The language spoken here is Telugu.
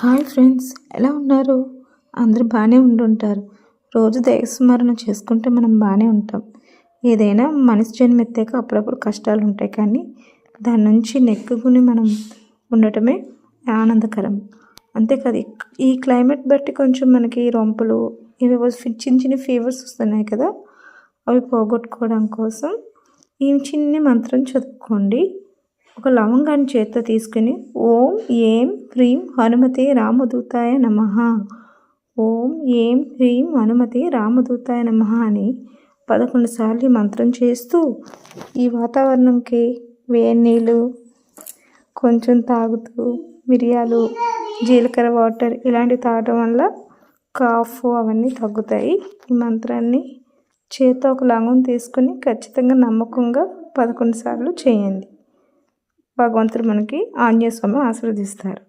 హాయ్ ఫ్రెండ్స్ ఎలా ఉన్నారు? అందరూ బాగానే ఉండుంటారు. రోజు దయస్మరణ చేసుకుంటే మనం బాగానే ఉంటాం. ఏదైనా మనిషి జన్మ ఎత్తాక అప్పుడప్పుడు కష్టాలు ఉంటాయి కానీ దాని నుంచి నెక్కుకుని మనం ఉండటమే ఆనందకరం. అంతేకాదు ఈ క్లైమేట్ బట్టి కొంచెం మనకి రొంపులు ఇవేవో చిన్న చిన్న ఫీవర్స్ వస్తున్నాయి కదా అవి పోగొట్టుకోవడం కోసం ఈ చిన్ని మంత్రం చదువుకోండి. ఒక లవంగాన్ని చేత్తో తీసుకుని ఓం ఏం హ్రీం హనుమతే రామదూతాయ నమ. ఓం ఏం హ్రీం హనుమతే రామదూతాయ నమ అని పదకొండు సార్లు మంత్రం చేస్తూ ఈ వాతావరణంకి వేడి నీళ్ళు కొంచెం తాగుతూ మిరియాలు జీలకర్ర వాటర్ ఇలాంటివి తాగడం వల్ల కాఫ్ అవన్నీ తగ్గుతాయి. ఈ మంత్రాన్ని చేత్తో ఒక లంగం తీసుకుని ఖచ్చితంగా నమ్మకంగా పదకొండు సార్లు చేయండి. భగవంతుడు మనకి ఆంజనేయ స్వామి ఆశీర్వదిస్తారు.